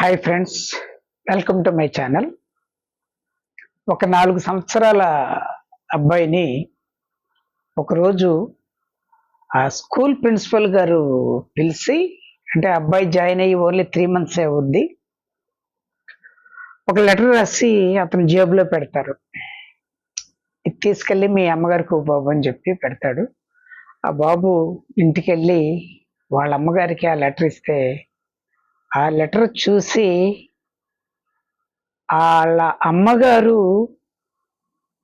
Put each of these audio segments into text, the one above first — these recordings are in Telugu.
Hi friends welcome to my channel ఒక నాలుగు సంవత్సరాల అబ్బాయిని ఒకరోజు ఆ స్కూల్ ప్రిన్సిపల్ గారు పిలిచి అంటే అబ్బాయి జాయిన్ అయ్యి ఓన్లీ త్రీ మంత్స్ అవుద్ది. ఒక లెటర్ రాసి అతను జేబులో పెడతారు. ఇది తీసుకెళ్ళి మీ అమ్మగారికి బాబు అని చెప్పి పెడతాడు. ఆ బాబు ఇంటికి వెళ్ళి వాళ్ళ అమ్మగారికి ఆ లెటర్ ఇస్తే ఆ లెటర్ చూసి వాళ్ళ అమ్మగారు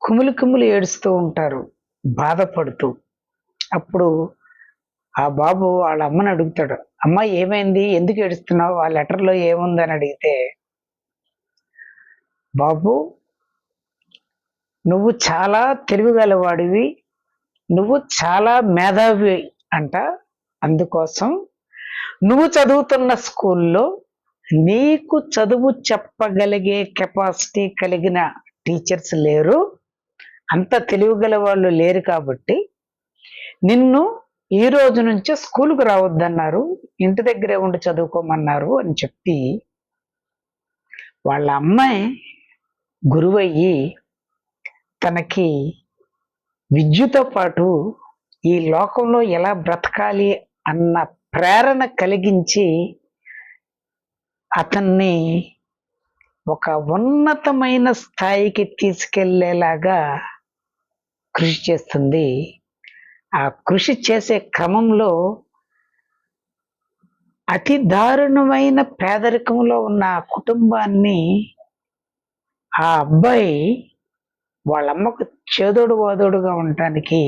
కుములు కుములు ఏడుస్తూ ఉంటారు బాధపడుతూ. అప్పుడు ఆ బాబు వాళ్ళ అమ్మని అడుగుతాడు అమ్మ ఏమైంది? ఎందుకు ఏడుస్తున్నావు? ఆ లెటర్లో ఏముందని అడిగితే బాబు నువ్వు చాలా తెలివిగలవాడివి నువ్వు చాలా మేధావి అంట అందుకోసం నువ్వు చదువుతున్న స్కూల్లో నీకు చదువు చెప్పగలిగే కెపాసిటీ కలిగిన టీచర్స్ లేరు. అంత తెలివిగల వాళ్ళు లేరు కాబట్టి నిన్ను ఈ రోజు నుంచి స్కూల్కి రావద్దన్నారు. ఇంటి దగ్గరే ఉండి చదువుకోమన్నారు అని చెప్పి వాళ్ళ అమ్మాయి గురువయ్యి తనకి విద్యతో పాటు ఈ లోకంలో ఎలా బ్రతకాలి అన్న ప్రేరణ కలిగించి అతన్ని ఒక ఉన్నతమైన స్థాయికి తీసుకెళ్ళేలాగా కృషి చేస్తుంది. ఆ కృషి చేసే క్రమంలో అతి దారుణమైన పేదరికంలో ఉన్న ఆ కుటుంబాన్ని ఆ అబ్బాయి వాళ్ళమ్మకు చేదోడు వాదోడుగా ఉండటానికి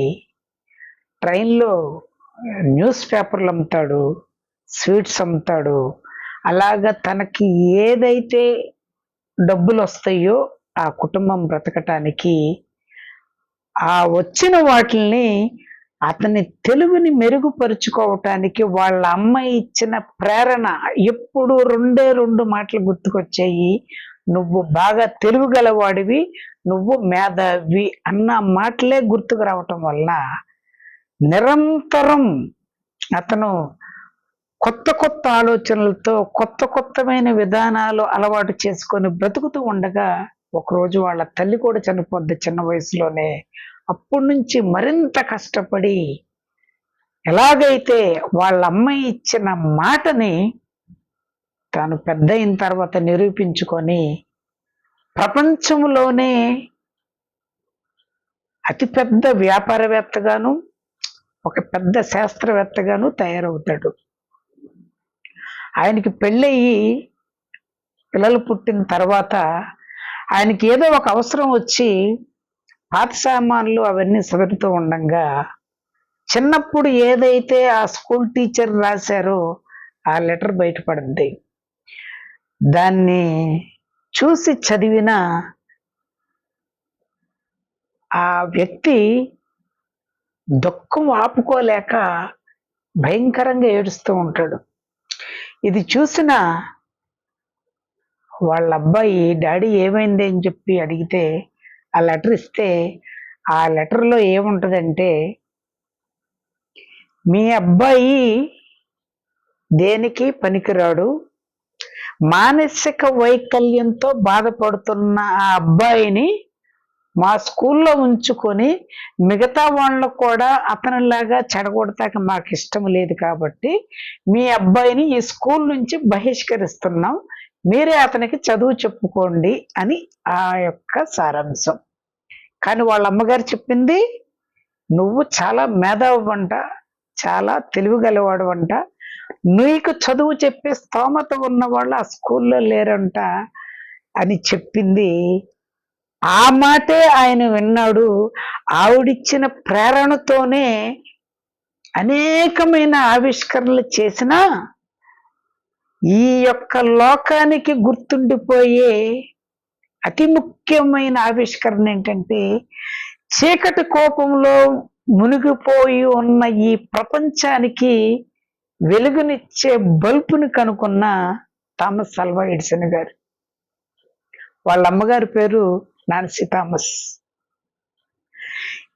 ట్రైన్లో న్యూస్ పేపర్లు అమ్ముతాడు స్వీట్స్ అమ్ముతాడు. అలాగ తనకి ఏదైతే డబ్బులు వస్తాయో ఆ కుటుంబం బ్రతకటానికి ఆ వచ్చిన వాటిల్ని అతని తెలుగుని మెరుగుపరుచుకోవటానికి వాళ్ళ అమ్మ ఇచ్చిన ప్రేరణ ఎప్పుడు రెండే రెండు మాటలు గుర్తుకొచ్చాయి. నువ్వు బాగా తెలుగు గలవాడివి నువ్వు మేధావి అన్న మాటలే గుర్తుకు రావటం వల్ల నిరంతరం అతను కొత్త కొత్త ఆలోచనలతో కొత్త కొత్తమైన విధానాలు అలవాటు చేసుకొని బ్రతుకుతూ ఉండగా ఒకరోజు వాళ్ళ తల్లి కూడా చనిపోద్ది చిన్న వయసులోనే. అప్పటి నుంచి మరింత కష్టపడి ఎలాగైతే వాళ్ళ అమ్మాయి ఇచ్చిన మాటని తాను పెద్ద అయిన తర్వాత నిరూపించుకొని ప్రపంచంలోనే అతిపెద్ద వ్యాపారవేత్తగాను ఒక పెద్ద శాస్త్రవేత్తగాను తయారవుతాడు. ఆయనకి పెళ్ళయి పిల్లలు పుట్టిన తర్వాత ఆయనకి ఏదో ఒక అవసరం వచ్చి పాత సామాన్లు అవన్నీ సదురుతూ ఉండగా చిన్నప్పుడు ఏదైతే ఆ స్కూల్ టీచర్ రాశారో ఆ లెటర్ బయటపడింది. దాన్ని చూసి చదివిన ఆ వ్యక్తి దుఃఖం ఆపుకోలేక భయంకరంగా ఏడుస్తూ ఉంటాడు. ఇది చూసిన వాళ్ళ అబ్బాయి డాడీ ఏమైంది? అని చెప్పి అడిగితే ఆ లెటర్ ఇస్తే ఆ లెటర్లో ఏముంటుందంటే మీ అబ్బాయి దేనికి పనికిరాడు? మానసిక వైకల్యంతో బాధపడుతున్న ఆ అబ్బాయిని మా స్కూల్లో ఉంచుకొని మిగతా వాళ్ళకు కూడా అతనిలాగా చెడగొడతాక మాకు ఇష్టం లేదు కాబట్టి మీ అబ్బాయిని ఈ స్కూల్ నుంచి బహిష్కరిస్తున్నాం. మీరే అతనికి చదువు చెప్పుకోండి అని ఆ యొక్క సారాంశం. కానీ వాళ్ళ అమ్మగారు చెప్పింది నువ్వు చాలా మేధావి అంట చాలా తెలివిగలవాడు అంట. నీకు చదువు చెప్పే స్తోమత ఉన్న వాళ్ళు ఆ స్కూల్లో లేరంట అని చెప్పింది ఆ మాటే ఆయన విన్నాడు. ఆవిడిచ్చిన ప్రేరణతోనే అనేకమైన ఆవిష్కరణలు చేసినా ఈ యొక్క లోకానికి గుర్తుండిపోయే అతి ముఖ్యమైన ఆవిష్కరణ ఏంటంటే చీకటి కోపంలో మునిగిపోయి ఉన్న ఈ ప్రపంచానికి వెలుగునిచ్చే బల్బుని కనుక్కున్న థామస్ అల్వా ఎడిసన్ గారు. వాళ్ళ అమ్మగారి పేరు నాన్సీ థామస్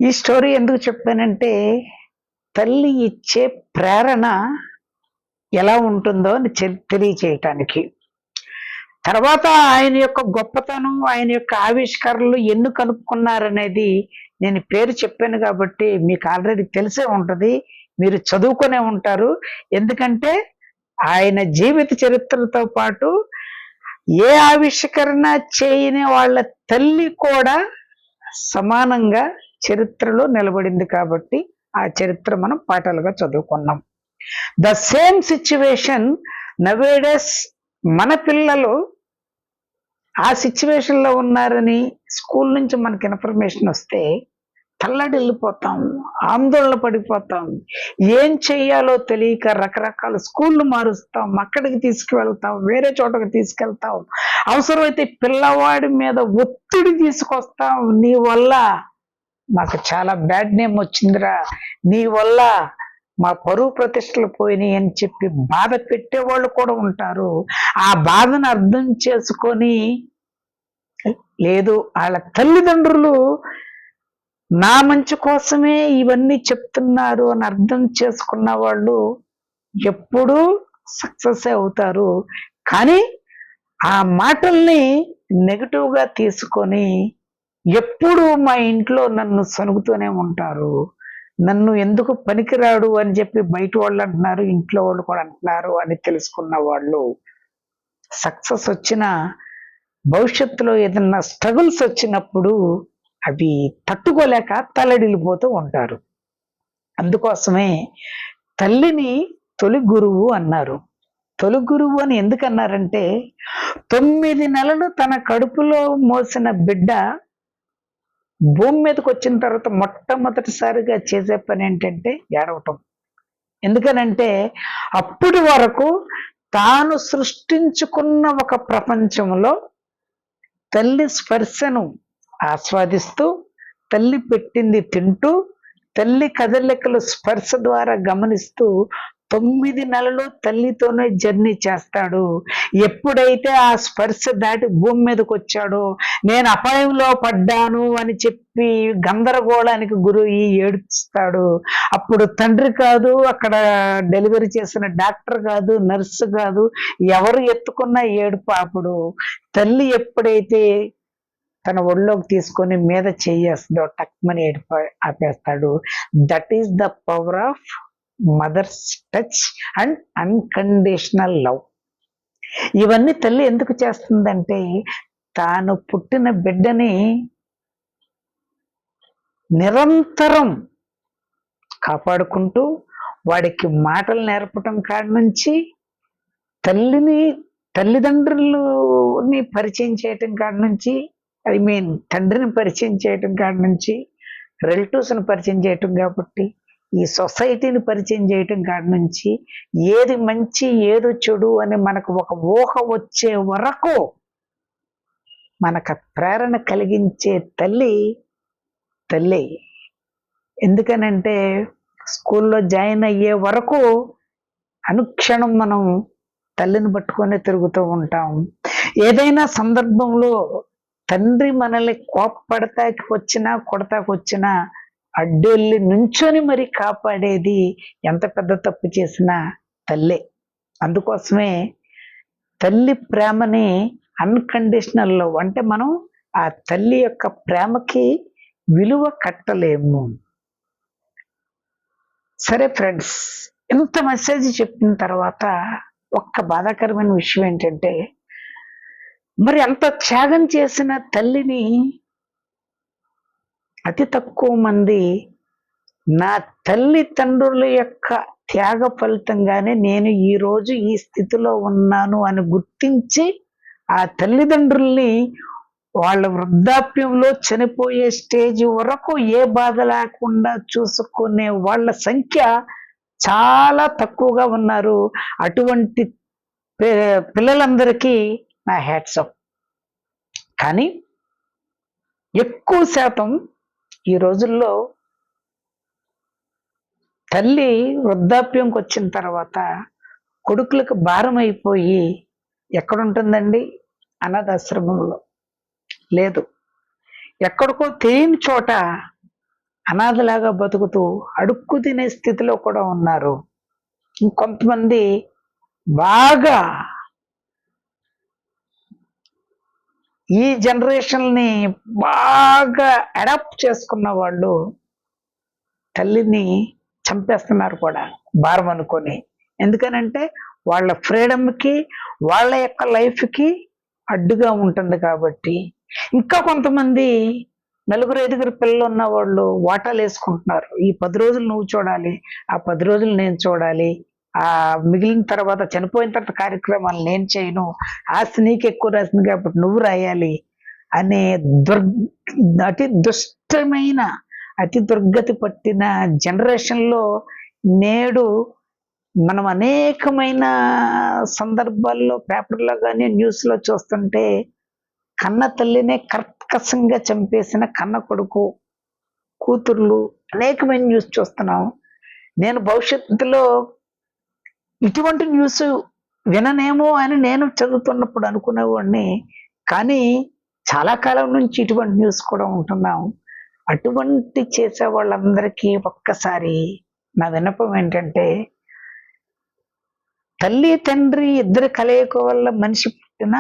ఈ స్టోరీ ఎందుకు చెప్పానంటే తల్లి ఇచ్చే ప్రేరణ ఎలా ఉంటుందో అని చె- తెలియచేయటానికి. తర్వాత ఆయన యొక్క గొప్పతనం ఆయన యొక్క ఆవిష్కరణలు ఎందుకు కనుక్కున్నారనేది నేను పేరు చెప్పాను కాబట్టి మీకు ఆల్రెడీ తెలిసే ఉంటుంది మీరు చదువుకునే ఉంటారు. ఎందుకంటే ఆయన జీవిత చరిత్రతో పాటు ఏ ఆవిష్కరణ చేయని వాళ్ళ తల్లి కూడా సమానంగా చరిత్రలో నిలబడింది కాబట్టి ఆ చరిత్ర మనం పాఠాలుగా చదువుకున్నాం. ద సేమ్ సిచ్యువేషన్ నవేడస్ మన పిల్లలు ఆ సిచ్యువేషన్లో ఉన్నారని స్కూల్ నుంచి మనకి ఇన్ఫర్మేషన్ వస్తే తల్లడి ఆందోళన పడిపోతాం ఏం చెయ్యాలో తెలియక రకరకాల స్కూళ్ళు మారుస్తాం అక్కడికి తీసుకువెళ్తాం వేరే చోటకి తీసుకెళ్తాం. అవసరమైతే పిల్లవాడి మీద ఒత్తిడి తీసుకొస్తాం. నీ వల్ల మాకు చాలా బ్యాడ్ నేమ్ వచ్చిందిరా. నీ వల్ల మా పరువు ప్రతిష్టలు పోయినాయి అని చెప్పి బాధ పెట్టేవాళ్ళు కూడా ఉంటారు. ఆ బాధను అర్థం చేసుకొని లేదు వాళ్ళ తల్లిదండ్రులు నా మంచి కోసమే ఇవన్నీ చెప్తున్నారు అని అర్థం చేసుకున్న వాళ్ళు ఎప్పుడూ సక్సెస్ అవుతారు. కానీ ఆ మాటల్ని నెగిటివ్గా తీసుకొని ఎప్పుడు మా ఇంట్లో నన్ను సనుగుతూనే ఉంటారు. నన్ను ఎందుకు పనికిరాడు అని చెప్పి బయట వాళ్ళు అంటున్నారు ఇంట్లో వాళ్ళు కూడా అంటున్నారు అని తెలుసుకున్న వాళ్ళు సక్సెస్ వచ్చిన భవిష్యత్తులో ఏదన్నా స్ట్రగుల్స్ వచ్చినప్పుడు అవి తట్టుకోలేక తలడిల్లిపోతూ ఉంటారు. అందుకోసమే తల్లిని తొలి గురువు అన్నారు. తొలి గురువు అని ఎందుకన్నారంటే తొమ్మిది నెలలు తన కడుపులో మోసిన బిడ్డ భూమి మీదకి వచ్చిన తర్వాత మొట్టమొదటిసారిగా చేసే పని ఏంటంటే ఏడవటం. ఎందుకనంటే అప్పటి వరకు తాను సృష్టించుకున్న ఒక ప్రపంచంలో తల్లి స్పర్శను ఆస్వాదిస్తూ తల్లి పెట్టింది తింటూ తల్లి కదలికలు స్పర్శ ద్వారా గమనిస్తూ తొమ్మిది నెలలు తల్లితోనే జర్నీ చేస్తాడు. ఎప్పుడైతే ఆ స్పర్శ దాటి భూమి మీదకి వచ్చాడో నేను అపాయంలో పడ్డాను అని చెప్పి గందరగోళానికి గురయ్యి ఏడుస్తాడు. అప్పుడు తండ్రి కాదు అక్కడ డెలివరీ చేసిన డాక్టర్ కాదు నర్సు కాదు ఎవరు ఎత్తుకున్న ఏడుపు అప్పుడు తల్లి ఎప్పుడైతే తన ఒళ్ళోకి తీసుకొని మీద చేయేస్తాడు టక్మని ఏడిపో ఆపేస్తాడు. That is the power of mother's touch and unconditional love ఇవన్నీ తల్లి ఎందుకు చేస్తుందంటే తాను పుట్టిన బిడ్డని నిరంతరం కాపాడుకుంటూ వాడికి మాటలు నేర్పటం కాడ నుంచి తల్లిని తల్లిదండ్రులని పరిచయం చేయటం కాడ నుంచి ఐ మీన్ తండ్రిని పరిచయం చేయటం కాడ నుంచి రిలేటివ్స్ని పరిచయం చేయటం కాబట్టి ఈ సొసైటీని పరిచయం చేయటం కాడ నుంచి ఏది మంచి ఏది చెడు అని మనకు ఒక ఊహ వచ్చే వరకు మనకు ప్రేరణ కలిగించే తల్లి తల్లి. ఎందుకనంటే స్కూల్లో జాయిన్ అయ్యే వరకు అనుక్షణం మనం తల్లిని పట్టుకొని తిరుగుతూ ఉంటాం. ఏదైనా సందర్భంలో తండ్రి మనల్ని కోప్పడతాకి వచ్చినా కొడతాకి వచ్చినా అడ్డెళ్ళి నుంచొని మరి కాపాడేది ఎంత పెద్ద తప్పు చేసినా తల్లే. అందుకోసమే తల్లి ప్రేమని అన్కండిషనల్ లవ్ అంటే మనం ఆ తల్లి యొక్క ప్రేమకి విలువ కట్టలేము. సరే ఫ్రెండ్స్ ఇంత మెసేజ్ చెప్పిన తర్వాత ఒక్క బాధాకరమైన విషయం ఏంటంటే మరి అంత త్యాగం చేసిన తల్లిని అతి తక్కువ మంది నా తల్లిదండ్రుల యొక్క త్యాగ ఫలితంగానే నేను ఈరోజు ఈ స్థితిలో ఉన్నాను అని గుర్తించి ఆ తల్లిదండ్రుల్ని వాళ్ళ వృద్ధాప్యంలో చనిపోయే స్టేజ్ వరకు ఏ బాధ లేకుండా చూసుకునే వాళ్ళ సంఖ్య చాలా తక్కువగా ఉన్నారు. అటువంటి పిల్లలందరికీ నా హ్యాట్స్ కానీ ఎక్కువ శాతం ఈ రోజుల్లో తల్లి వృద్ధాప్యంకి వచ్చిన తర్వాత కొడుకులకు భారం అయిపోయి ఎక్కడుంటుందండి అనాథాశ్రమంలో లేదు. ఎక్కడికో తెలియని చోట అనాథలాగా బతుకుతూ అడుక్కు తినే స్థితిలో కూడా ఉన్నారు. ఇంకొంతమంది బాగా ఈ జనరేషన్ని బాగా అడాప్ట్ చేసుకున్న వాళ్ళు తల్లిని చంపేస్తున్నారు కూడా భారం అనుకొని. ఎందుకనంటే వాళ్ళ ఫ్రీడమ్కి వాళ్ళ యొక్క లైఫ్కి అడ్డుగా ఉంటుంది కాబట్టి. ఇంకా కొంతమంది నలుగురు ఐదుగురు పిల్లలు ఉన్న వాళ్ళు వాటాలు వేసుకుంటున్నారు. ఈ పది రోజులు నువ్వు చూడాలి ఆ పది రోజులు నేను చూడాలి ఆ మిగిలిన తర్వాత చనిపోయిన తర్వాత కార్యక్రమాలు నేను చేయను ఆస్తి నీకు ఎక్కువ రాసింది కాబట్టి నువ్వు రాయాలి అనే దుర్ అతి దుష్టమైన అతి దుర్గతి పట్టిన జనరేషన్లో నేడు మనం అనేకమైన సందర్భాల్లో పేపర్లో కానీ న్యూస్లో చూస్తుంటే కన్న తల్లినే కర్కశంగా చంపేసిన కన్న కొడుకు కూతుర్లు అనేకమైన న్యూస్ చూస్తున్నాం. నేను భవిష్యత్తులో ఇటువంటి న్యూస్ విననేమో అని నేను చదువుతున్నప్పుడు అనుకునేవాడిని. కానీ చాలా కాలం నుంచి ఇటువంటి న్యూస్ కూడా ఉంటున్నాం. అటువంటి చేసే వాళ్ళందరికీ ఒక్కసారి నా విన్నపం ఏంటంటే తల్లి తండ్రి ఇద్దరు కలయిక వల్ల మనిషి పుట్టిన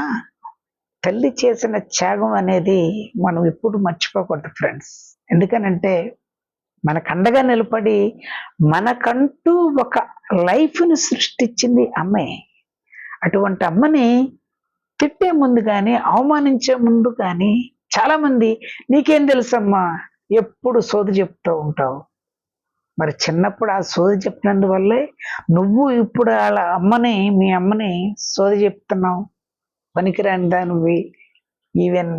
తల్లి చేసిన త్యాగం అనేది మనం ఎప్పుడు మర్చిపోకూడదు ఫ్రెండ్స్ ఎందుకనంటే మన కండగా నిలబడి మనకంటూ ఒక లైఫ్ని సృష్టించింది అమ్మే. అటువంటి అమ్మని తిట్టే ముందు కానీ అవమానించే ముందు కానీ చాలామంది నీకేం తెలుసమ్మా? ఎప్పుడు సోది చెప్తూ ఉంటావు. మరి చిన్నప్పుడు ఆ సోది చెప్పినందువల్లే నువ్వు ఇప్పుడు వాళ్ళ అమ్మని మీ అమ్మని సోది చెప్తున్నావు. పనికిరాని దానివి. ఈవెన్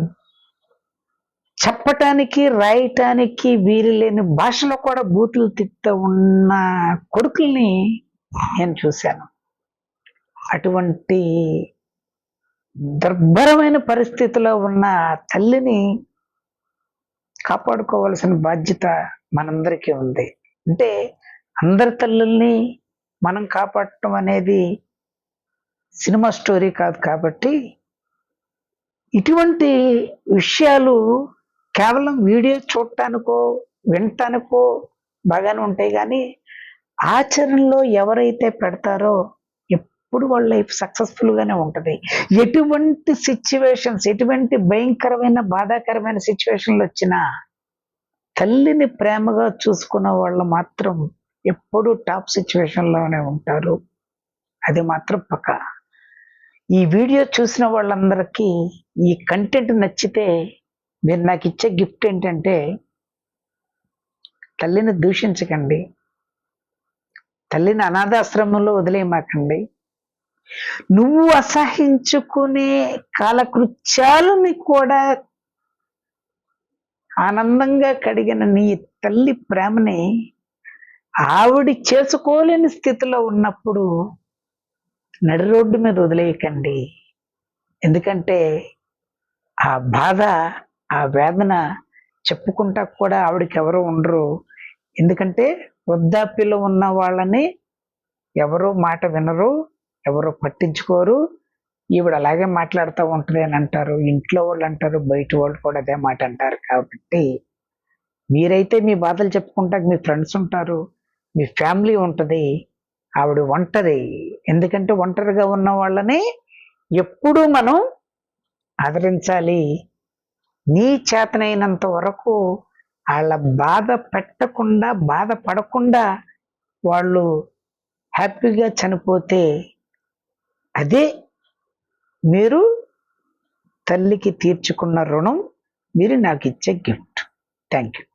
చెప్పటానికి రాయటానికి వీలు లేని భాషలో కూడా బూతులు తిట్ట ఉన్న కొడుకుల్ని నేను చూశాను. అటువంటి దుర్భరమైన పరిస్థితిలో ఉన్న తల్లిని కాపాడుకోవాల్సిన బాధ్యత మనందరికీ ఉంది. అంటే అందరి తల్లుల్ని మనం కాపాడటం అనేది సినిమా స్టోరీ కాదు కాబట్టి ఇటువంటి విషయాలు కేవలం వీడియో చూడటానికో వినటానికో బాగానే ఉంటాయి. కానీ ఆచరణలో ఎవరైతే పెడతారో ఎప్పుడు వాళ్ళ లైఫ్ సక్సెస్ఫుల్గానే ఉంటుంది. ఎటువంటి సిచ్యువేషన్స్ ఎటువంటి భయంకరమైన బాధాకరమైన సిచ్యువేషన్లు వచ్చినా తల్లిని ప్రేమగా చూసుకున్న వాళ్ళు మాత్రం ఎప్పుడూ టాప్ సిచ్యువేషన్లోనే ఉంటారు. అది మాత్రం పక్క. ఈ వీడియో చూసిన వాళ్ళందరికీ ఈ కంటెంట్ నచ్చితే మీరు నాకు ఇచ్చే గిఫ్ట్ ఏంటంటే తల్లిని దూషించకండి. తల్లిని అనాథాశ్రమంలో వదిలేయమాకండి. నువ్వు అసహించుకునే కాలకృత్యాలని కూడా ఆనందంగా కడిగిన నీ తల్లి ప్రేమని ఆవిడ చేసుకోలేని స్థితిలో ఉన్నప్పుడు నడి రోడ్డు మీద వదిలేయకండి. ఎందుకంటే ఆ బాధ ఆ వేదన చెప్పుకుంటా కూడా ఆవిడకి ఎవరు ఉండరు. ఎందుకంటే వృద్ధాప్యలో ఉన్న వాళ్ళని ఎవరు మాట వినరు ఎవరు పట్టించుకోరు. ఈవిడ అలాగే మాట్లాడుతూ ఉంటుంది అని అంటారు. ఇంట్లో వాళ్ళు అంటారు బయట వాళ్ళు కూడా అదే మాట అంటారు కాబట్టి మీరైతే మీ బాధలు చెప్పుకుంటా మీ ఫ్రెండ్స్ ఉంటారు మీ ఫ్యామిలీ ఉంటుంది ఆవిడ ఒంటరి. ఎందుకంటే ఒంటరిగా ఉన్న వాళ్ళని ఎప్పుడూ మనం ఆదరించాలి. నీ చేతనైనంత వరకు వాళ్ళ బాధ పెట్టకుండా బాధపడకుండా వాళ్ళు హ్యాపీగా చనిపోతే అదే మీరు తల్లికి తీర్చుకున్న రుణం మీరు నాకు ఇచ్చే గిఫ్ట్. Thank you